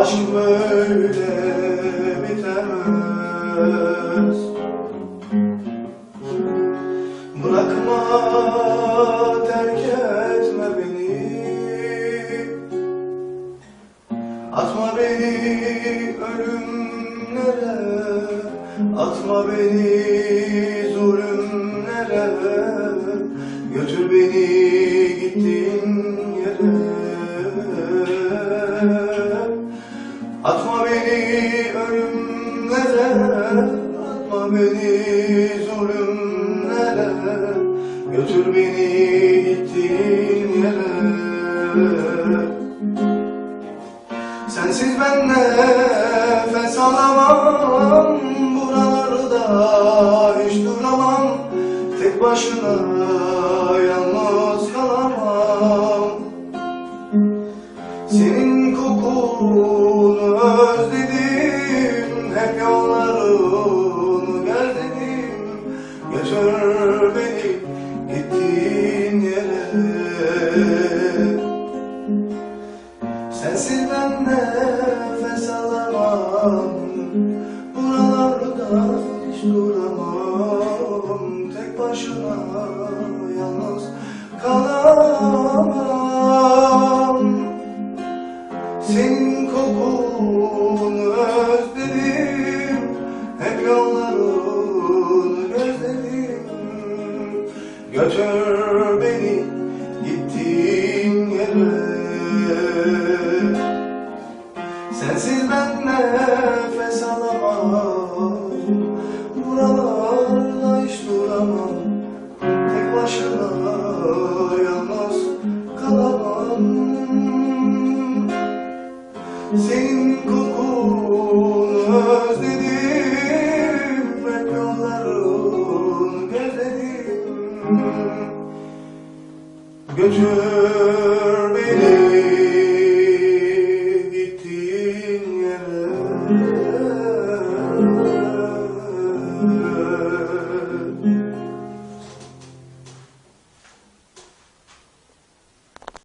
Aşk böyle bitemez Bırakma terk etme beni. Atma beni ölümlere. Atma beni zulümlere. Götür beni Atma beni zulümlere Götür beni gittiğin yere. Sensiz ben nefes alamam Buralarda hiç duramam. Tek başına yalnız kalamam. Senin Hep yollarını gezdim Götür beni gittiğin yere. Sensiz ben nefes alamam Buralarda hiç duramam. Tek başıma yalnız kalamam. Senin Götür beni gittiğin yere. Sensiz ben nefes alamam Buralarda hiç duramam. Tek başına yalnız kalamam. Senin gözledim